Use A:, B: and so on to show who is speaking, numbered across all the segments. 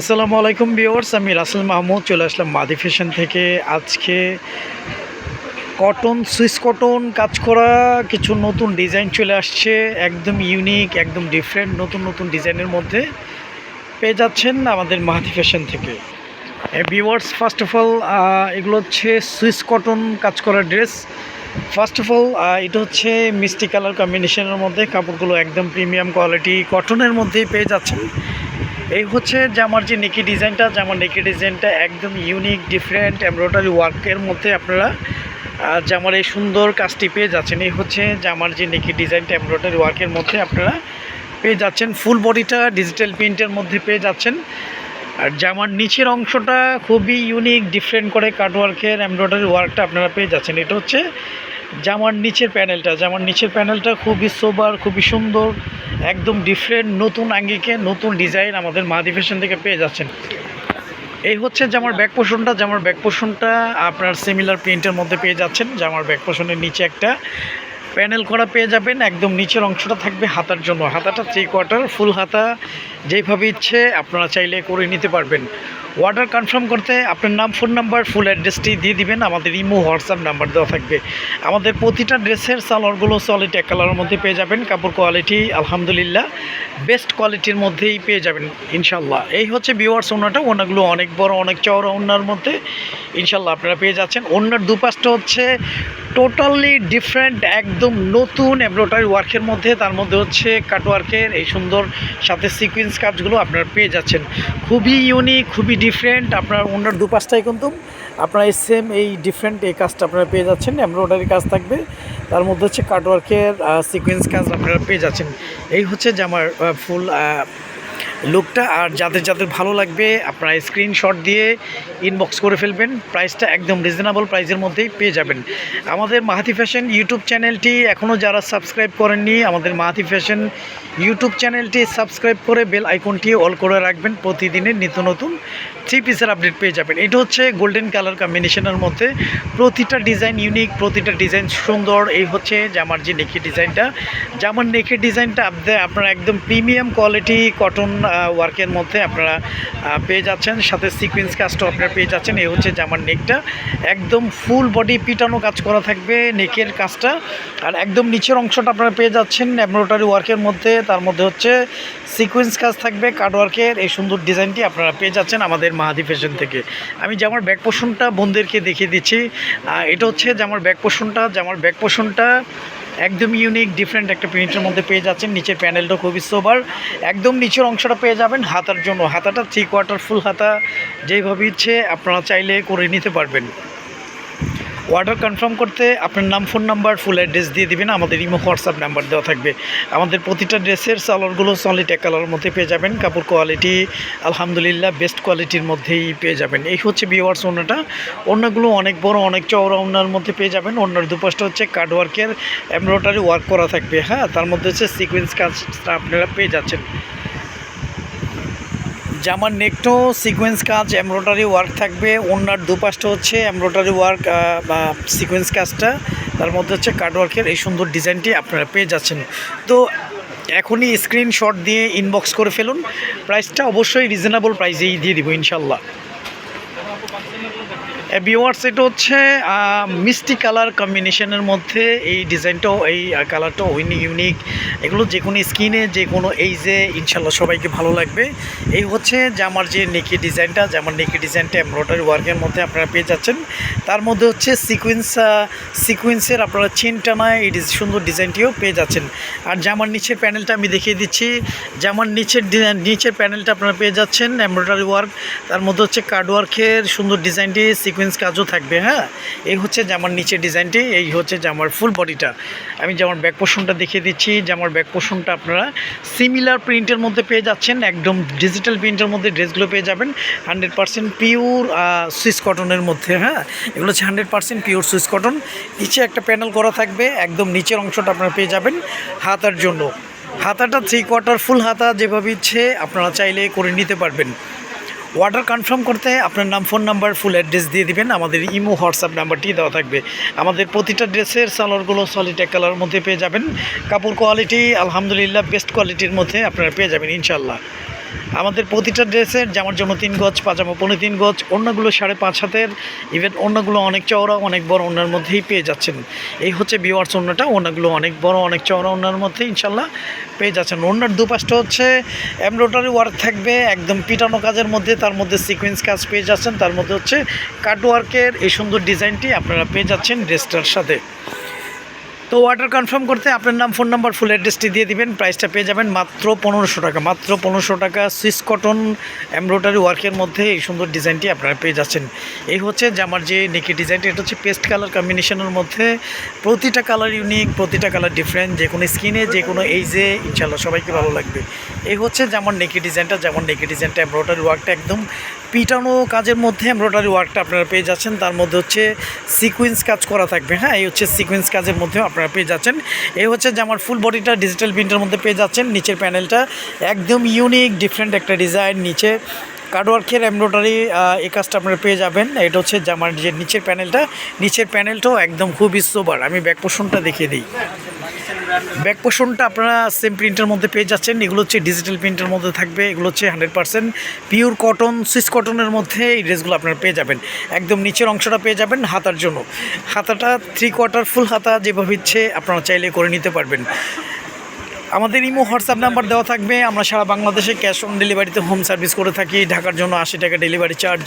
A: আসসালামু আলাইকুম ভিউয়ার্স, আমি রাসেল মাহমুদ, চলে আসলাম মাদি ফ্যাশন থেকে। আজকে কটন সুইস কটন কাজ করা, কিছু নতুন ডিজাইন চলে আসছে, একদম ইউনিক একদম ডিফারেন্ট নতুন নতুন ডিজাইনের মধ্যে পেয়ে যাচ্ছেন আমাদের মাহাদি ফ্যাশন থেকে। ভিউয়ার্স ফার্স্ট অফ অল এগুলো হচ্ছে সুইস কটন কাজ করা ড্রেস ফার্স্ট অফ অল এটা হচ্ছে মিষ্টি কালার কম্বিনেশনের মধ্যে কাপড়গুলো একদম প্রিমিয়াম কোয়ালিটি কটনের মধ্যেই পেয়ে যাচ্ছেন। এই হচ্ছে জামার যে নেকি ডিজাইনটা জামার নেকি ডিজাইনটা একদম ইউনিক ডিফারেন্ট এমব্রয়ডারি ওয়ার্কের মধ্যে আপনারা জামার এই সুন্দর কাজটি পেয়ে যাচ্ছেন। এই হচ্ছে জামার যে নেকি ডিজাইনটা এমব্রয়ডারি ওয়ার্কের মধ্যে আপনারা পেয়ে যাচ্ছেন। ফুল বডিটা ডিজিটাল প্রিন্টের মধ্যে পেয়ে যাচ্ছেন। আর জামার নিচের অংশটা খুবই ইউনিক ডিফারেন্ট করে কাটওয়ার্কের এমব্রয়ডারি ওয়ার্কটা আপনারা পেয়ে যাচ্ছেন। এটা হচ্ছে জামার নিচের প্যানেলটা জামার নিচের প্যানেলটা খুবই সোবার খুবই সুন্দর, একদম ডিফারেন্ট নতুন আঙ্গিকে, নতুন ডিজাইন আমাদের মাহাদি থেকে পেয়ে যাচ্ছেন। এই হচ্ছে জামার ব্যাক পোষণটা জামার ব্যাক পোষণটা আপনার সিমিলার প্রিন্টের মধ্যে পেয়ে যাচ্ছেন জামার ব্যাক পোষণের নিচে একটা প্যানেল করা পেয়ে যাবেন, একদম নিচের অংশটা থাকবে হাতার জন্য। হাতাটা থ্রি কোয়ার্টার ফুল হাতা, যেইভাবে ইচ্ছে আপনারা চাইলে করে নিতে পারবেন। অর্ডার কনফার্ম করতে আপনার নাম ফোন নাম্বার ফুল অ্যাড্রেসটি দিয়ে দিবেন। আমাদের ইমো হোয়াটসঅ্যাপ নাম্বার দেওয়া থাকবে। আমাদের প্রতিটা ড্রেসের সালোয়ারগুলো সলিড এক কালারের মধ্যে পেয়ে যাবেন। কাপড় কোয়ালিটি আলহামদুলিল্লাহ বেস্ট কোয়ালিটির মধ্যেই পেয়ে যাবেন ইনশাল্লাহ এই হচ্ছে বিওয়ার্স ওনাটা। ওনাগুলো অনেক বড়, অনেক চওড়া ওনার মধ্যে ইনশাল্লাহ আপনারা পেয়ে যাচ্ছেন। ওনার দুপাশটা হচ্ছে টোটালি ডিফারেন্ট, একদম নতুন এমব্রয়ডারি ওয়ার্কের মধ্যে, তার মধ্যে হচ্ছে কাটওয়ার্কের এই সুন্দর সাথে সিকুয়েন্স কাজগুলো আপনারা পেয়ে যাচ্ছেন। খুবই ইউনিক খুবই ডিফারেন্ট আপনার ওনার দুপাশটাই কিন্তু আপনারা এই সেম এই ডিফারেন্ট এই কাজটা আপনারা পেয়ে যাচ্ছেন, এমব্রয়ডারি কাজ থাকবে। তার মধ্যে হচ্ছে কাটওয়ার্কের সিকুয়েন্স কাজ আপনারা পেয়ে যাচ্ছেন। এই হচ্ছে জামার ফুল লুকটা আর যাদের যাদের ভালো লাগবে, আপনারা স্ক্রিনশট দিয়ে ইনবক্স করে ফেলবেন। প্রাইসটা একদম রিজনেবল প্রাইসের মধ্যেই পেয়ে যাবেন। আমাদের মাহাতি ফ্যাশন ইউটিউব চ্যানেলটি এখনও যারা সাবস্ক্রাইব করেননি, আমাদের মাহাতি ফ্যাশন ইউটিউব চ্যানেলটি সাবস্ক্রাইব করে বেল আইকনটি অল করে রাখবেন। প্রতিদিনের নিত্য নতুন থ্রি পিসের আপডেট পেয়ে যাবেন। এটা হচ্ছে গোল্ডেন কালার কম্বিনেশনের মধ্যে প্রতিটা ডিজাইন ইউনিক প্রতিটা ডিজাইন সুন্দর। এই হচ্ছে জামার যে নেকি ডিজাইনটা জামার নেকের ডিজাইনটা আপনি আপনারা একদম প্রিমিয়াম কোয়ালিটি কটন ওয়ার্কের মধ্যে আপনারা পেয়ে যাচ্ছেন। সাথে সিকুয়েন্স কাজটাও আপনারা পেয়ে যাচ্ছেন। এই হচ্ছে জামার নেকটা একদম ফুল বডি পিটানো কাজ করা থাকবে নেকের কাজটা। আর একদম নিচের অংশটা আপনারা পেয়ে যাচ্ছেন এমব্রয়ডারি ওয়ার্কের মধ্যে। তার মধ্যে হচ্ছে সিকুয়েন্স কাজ থাকবে কার্ড ওয়ার্কের এই সুন্দর ডিজাইনটি আপনারা পেয়ে যাচ্ছেন আমাদের মাহাদি ফ্যাশন থেকে। আমি জামার ব্যাক পোষণটা বোনদেরকে দেখিয়ে দিচ্ছি এটা হচ্ছে জামার ব্যাক পোষণটা জামার ব্যাক পোষণটা একদম ইউনিক ডিফারেন্ট একটা প্রিন্টের মধ্যে পেয়ে যাচ্ছেন। নিচের প্যানেলটা খুবই সোবার একদম নিচের অংশটা পেয়ে যাবেন হাতার জন্য। হাতাটা থ্রি কোয়ার্টার ফুল হাতা যেভাবে ইচ্ছে, আপনারা চাইলে করে নিতে পারবেন। অর্ডার কনফার্ম করতে আপনার নাম ফোন নাম্বার ফুল অ্যাড্রেস দিয়ে দিবেন। আমাদের ইমো, হোয়াটসঅ্যাপ নাম্বার দেওয়া থাকবে। আমাদের প্রতিটা ড্রেসের সালোয়ারগুলো সলিড এক কালারের মধ্যে পেয়ে যাবেন। কাপড় কোয়ালিটি আলহামদুলিল্লাহ বেস্ট কোয়ালিটির মধ্যেই পেয়ে যাবেন। এই হচ্ছে বিওয়ার্স ওনাটা ওনাগুলো অনেক বড়, অনেক চওড়া ওনার মধ্যে পেয়ে যাবেন। ওনার দুপাশটা হচ্ছে কার্ড ওয়ার্কের এমব্রয়ডারি ওয়ার্ক করা থাকবে হ্যাঁ? তার মধ্যে হচ্ছে সিকোয়েন্স কাজটা আপনারা পেয়ে যাচ্ছেন। জামার নেকটো সিকোয়েন্স কাজ এমব্রয়ডারি ওয়ার্ক থাকবে ওনার দুপাশটা হচ্ছে এমব্রয়ডারি ওয়ার্ক বা সিকোয়েন্স কাজটা, তার মধ্যে হচ্ছে কার্ড ওয়ার্কের এই সুন্দর ডিজাইনটি আপনারা পেয়ে যাচ্ছেন। তো এখনই স্ক্রিনশট দিয়ে ইনবক্স করে ফেলুন প্রাইসটা অবশ্যই রিজনেবল প্রাইসেই দিয়ে দিব, ইনশাল্লাহ। বিওয়ার্স এটা হচ্ছে মিষ্টি কালার কম্বিনেশনের মধ্যে এই ডিজাইনটাও, এই কালারটাও ইউনিক এগুলো যে কোনো স্কিনে যে কোনো এই যে ইনশাল্লাহ সবাইকে ভালো লাগবে। এই হচ্ছে জামার যে নেকি ডিজাইনটা জামার নেকি ডিজাইনটা এমব্রয়ডারি ওয়ার্কের মধ্যে আপনারা পেয়ে যাচ্ছেন। তার মধ্যে হচ্ছে সিকুয়েন্স সিকুয়েন্সের আপনারা চেন টানায় এই সুন্দর ডিজাইনটিও পেয়ে যাচ্ছেন। আর জামার নিচের প্যানেলটা আমি দেখিয়ে দিচ্ছি জামার নিচের নিচের প্যানেলটা আপনারা পেয়ে যাচ্ছেন এমব্রয়ডারি ওয়ার্ক তার মধ্যে হচ্ছে কার্ড ওয়ার্কের সুন্দর ডিজাইনটি সিকুয়েন্স কাজও থাকবে হ্যাঁ? এই হচ্ছে জামার নিচের ডিজাইনটি, এই হচ্ছে জামার ফুল বডিটা আমি জামার ব্যাক পোষণটা দেখিয়ে দিচ্ছি। জামার ব্যাক পোষণটা আপনারা সিমিলার প্রিন্টের মধ্যে পেয়ে যাচ্ছেন, একদম ডিজিটাল প্রিন্টের মধ্যে ড্রেসগুলো পেয়ে যাবেন। হান্ড্রেড পার্সেন্ট পিওর সুইস কটনের মধ্যে হ্যাঁ? এগুলো হচ্ছে hundred percent pure Swiss cotton নিচে একটা প্যানেল করা থাকবে, একদম নিচের অংশটা আপনারা পেয়ে যাবেন হাতার জন্য। হাতাটা থ্রি কোয়ার্টার ফুল হাতা যেভাবে ইচ্ছে আপনারা চাইলে করে নিতে পারবেন। অর্ডার কনফার্ম করতে আপনার নাম ফোন নাম্বার ফুল অ্যাড্রেস দিয়ে দিবেন। আমাদের ইমো হোয়াটসঅ্যাপ নাম্বারটি দেওয়া থাকবে। আমাদের প্রতিটা ড্রেসের সালোয়ারগুলো সলিড এক কালার মধ্যে পেয়ে যাবেন। কাপড় কোয়ালিটি আলহামদুলিল্লাহ বেস্ট কোয়ালিটির মধ্যে আপনারা পেয়ে যাবেন ইনশাল্লাহ আমাদের প্রতিটা ড্রেসের জামার জন্য তিন গজ, পাজামা পনেরো তিন গজ, অন্যগুলো সাড়ে পাঁচ হাতের ইভেন অন্যগুলো অনেক চওড়া, অনেক বড় অন্যার মধ্যেই পেয়ে যাচ্ছেন। এই হচ্ছে বিওয়ার্স অন্যটা, অন্যগুলো অনেক বড়, অনেক চওড়া অন্যার মধ্যে ইনশাল্লাহ পেয়ে যাচ্ছেন। অন্যার দুপাশটা হচ্ছে এমব্রয়ডারি ওয়ার্ক থাকবে, একদম পিটানো কাজের মধ্যে, তার মধ্যে সিকোয়েন্স কাজ পেয়ে যাচ্ছেন, তার মধ্যে হচ্ছে কাট ওয়ার্কের এই সুন্দর ডিজাইনটি আপনারা পেয়ে যাচ্ছেন ড্রেসটার সাথে। তো অর্ডার কনফার্ম করতে আপনার নাম ফোন নাম্বার ফুল অ্যাড্রেসটি দিয়ে দিবেন। প্রাইসটা পেয়ে যাবেন মাত্র পনেরোশো টাকা। মাত্র পনেরোশো টাকা সুইস কটন এমব্রয়ডারি ওয়ার্কের মধ্যে এই সুন্দর ডিজাইনটি আপনারা পেয়ে যাচ্ছেন। এই হচ্ছে জামার যে নেকি ডিজাইনটি এটা হচ্ছে পেস্ট কালার কম্বিনেশনের মধ্যে। প্রতিটা কালার ইউনিক প্রতিটা কালার ডিফারেন্ট যে কোনো স্কিনে যে কোনো এইজে ইনশাল্লাহ সবাইকে ভালো লাগবে। এই হচ্ছে জামার নেকি ডিজাইনটা যেমন নেকি ডিজাইনটা এমব্রয়ডারি ওয়ার্কটা একদম পিটানো কাজের মধ্যে এমব্রয়ডারি ওয়ার্কটা আপনারা পেয়ে যাচ্ছেন। তার মধ্যে হচ্ছে সিকুয়েন্স কাজ করা থাকবে হ্যাঁ? এই হচ্ছে সিকুয়েন্স কাজের মধ্যেও আপনারা পেয়ে যাচ্ছেন। এই হচ্ছে যে আমার ফুল বডিটা ডিজিটাল প্রিন্টের মধ্যে পেয়ে যাচ্ছেন। নিচের প্যানেলটা একদম ইউনিক ডিফারেন্ট একটা ডিজাইন নিচে কার্ডওয়ার্কের এমব্রয়ডারি এই কাজটা আপনারা পেয়ে যাবেন। এটা হচ্ছে জামার যে নিচের প্যানেলটা নিচের প্যানেলটাও একদম খুবই সোবার আমি ব্যাক পোষণটা দেখিয়ে দিই। ব্যাক পোষণটা আপনারা সেম প্রিন্টের মধ্যে পেয়ে যাচ্ছেন। এগুলো হচ্ছে ডিজিটাল প্রিন্টের মধ্যে থাকবে। এগুলো হচ্ছে hundred percent pure cotton Swiss কটনের মধ্যে এই ড্রেসগুলো আপনারা পেয়ে যাবেন। একদম নিচের অংশটা পেয়ে যাবেন হাতার জন্য। হাতাটা থ্রি কোয়ার্টার ফুল হাতা যেভাবে ইচ্ছে আপনারা চাইলে করে নিতে পারবেন। আমাদের ইমো হোয়াটসঅ্যাপ নাম্বার দেওয়া থাকবে। আমরা সারা বাংলাদেশে ক্যাশ অন ডেলিভারিতে হোম সার্ভিস করে থাকি। ঢাকার জন্য আশি টাকা ডেলিভারি চার্জ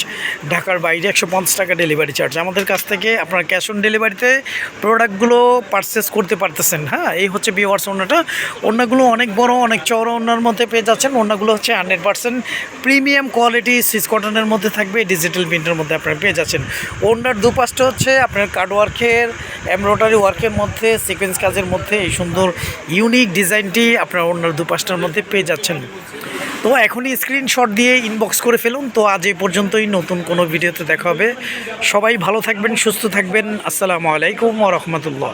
A: ঢাকার বাইরে একশো পঞ্চাশ টাকা ডেলিভারি চার্জ আমাদের কাছ থেকে আপনারা ক্যাশ অন ডেলিভারিতে প্রোডাক্টগুলো পারচেস করতে পারতেছেন। হ্যাঁ এই হচ্ছে বিওয়ার্স ওনাটা অন্যগুলো অনেক বড়, অনেক চওড়া ওনার মধ্যে পেয়ে যাচ্ছেন। অন্যগুলো হচ্ছে hundred percent premium quality Swiss কটনের মধ্যে থাকবে। ডিজিটাল প্রিন্টের মধ্যে আপনারা পেয়ে যাচ্ছেন। ওনার দুপাশটা হচ্ছে আপনার কার্ড ওয়ার্কের এমব্রয়ডারি ওয়ার্কের মধ্যে সিকোয়েন্স কাজের মধ্যে এই সুন্দর ইউনিক ডিজাইনটি আপনারা অন্য পাঁচটার মধ্যে পেয়ে যাচ্ছেন। তো এখনই স্ক্রিনশট দিয়ে ইনবক্স করে ফেলুন। তো আজ এই পর্যন্তই, নতুন কোনো ভিডিওতে দেখা হবে। সবাই ভালো থাকবেন, সুস্থ থাকবেন। আসসালামু আলাইকুম রহমতুল্লাহ।